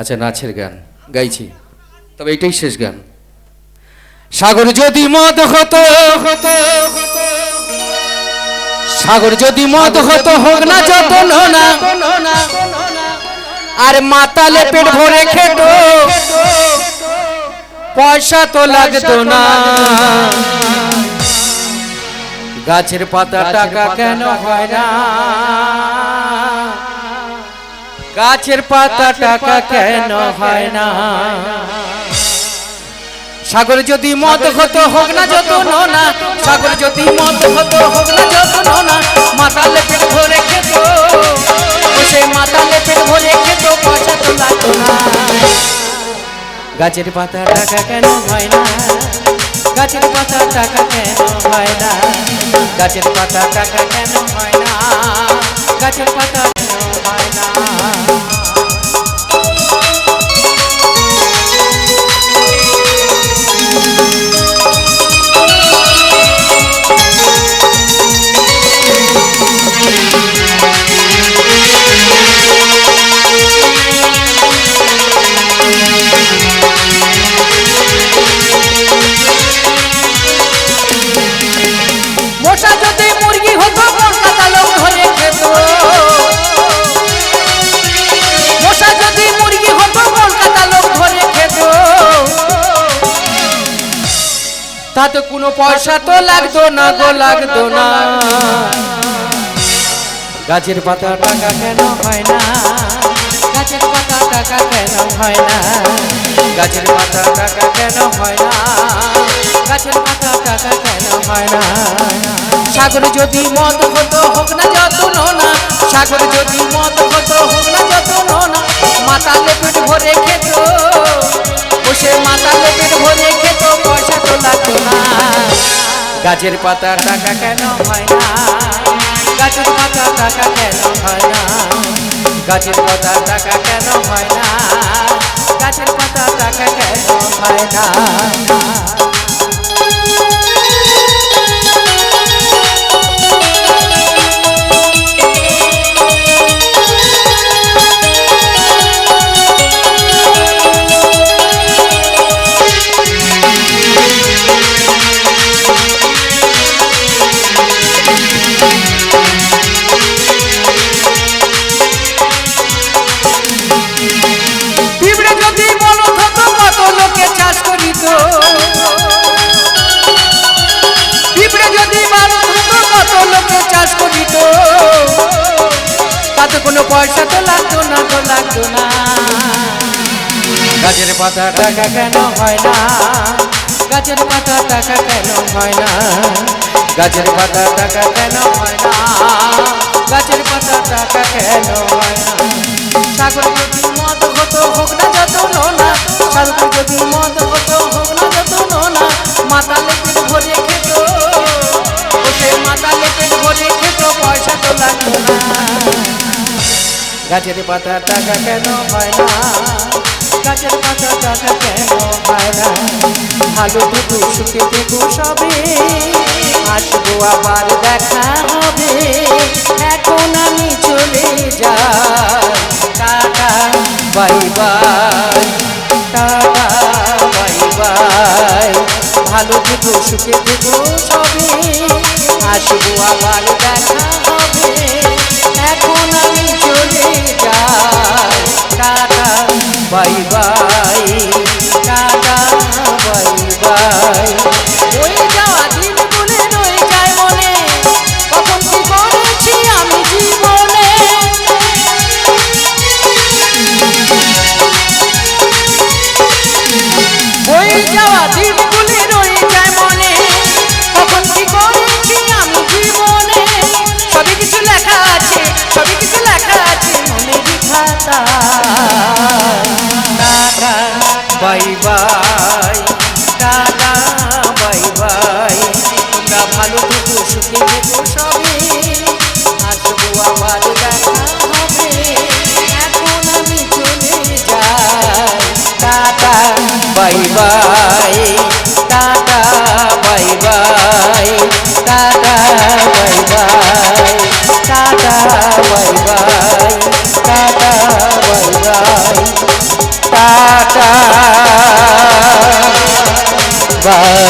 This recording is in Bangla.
আচ্ছা নাচের গান গাইছি। তবে এটাই শেষ গান। সাগর যদি মদ হতো হতো সাগর যদি মদ হতো হোক না যত না আর মাতালে পেট ভরে খেত। পয়সা তো লাগতো না। গাছের পাতা টাকা কেন হয় না? গাছের পাতা টাকা কেন হয় না? সাগর যদি মদ হতো হোক না যত না সাগর যদি মদ হতো হোক না যত না মাতালে পেট ভরে খেত। সে মাতালে পেট ভরে খেত পয়সা তো লাগতো না গাছের পাতা টাকা কেন হয় না? গাছের পাতা টাকা কেন হয় না? গাছের পাতা টাকা কেন হয় না? গাছের পাতা হয় না তাতে কোনো পয়সা তো লাগতো না গো লাগতো না। গাছের পাতা টাকা কেন হয় না? গাছের পাতা টাকা কেন হয় না? গাছের পাতা টাকা কেন হয় না? গাছের পাতা টাকা কেন হয় না? সাগর যদি মদ হতো হোক না যত না। সাগর যদি মদ হতো হোক না যত না। মাতালে পেট ভরে খেত। বসে মাতালে পেট ভরে খেত। গাছের পাতা টাকা কেন হয় না? গাছের পাতা টাকা কেন হয় না? গাছের পাতা টাকা কেন হয় না? গাছের পাতা টাকা কেন হয় না? পয়সা তো লাগতো না তো লাগতো না। গাছের পাতা টাকা কেন হয় না? গাছের পাতা টাকা কেন হয় না? গাছের পাতা টাকা কেন হয় না? গাছের পাতা টাকা কেন হয় না? সাগর যদি মদ হতো, হোক না যত না সাগর যদি মদ হতো, হোক না যত না মাতালে পেট ভরে খেত। ওসে মাতালে পেট গাছের পাতা টাকা কেন হয় না? গাছের পাতা টাকা কেন হয় না? ভালো দুটো সুখে দুটো সবে। আসব আবার দেখা হবে। এখন আমি চলে যাই। Tata, bye bye. Tata, bye bye. ভালো দুটো সুখে দুটো সবে। আসব আবার দেখা হবে। এখন আমি চিনবো সবে আসব আবার দেখা হবে এখন আমি চলে যাই tata bye bye tata bye bye tata bye bye tata bye bye tata bye bye tata bye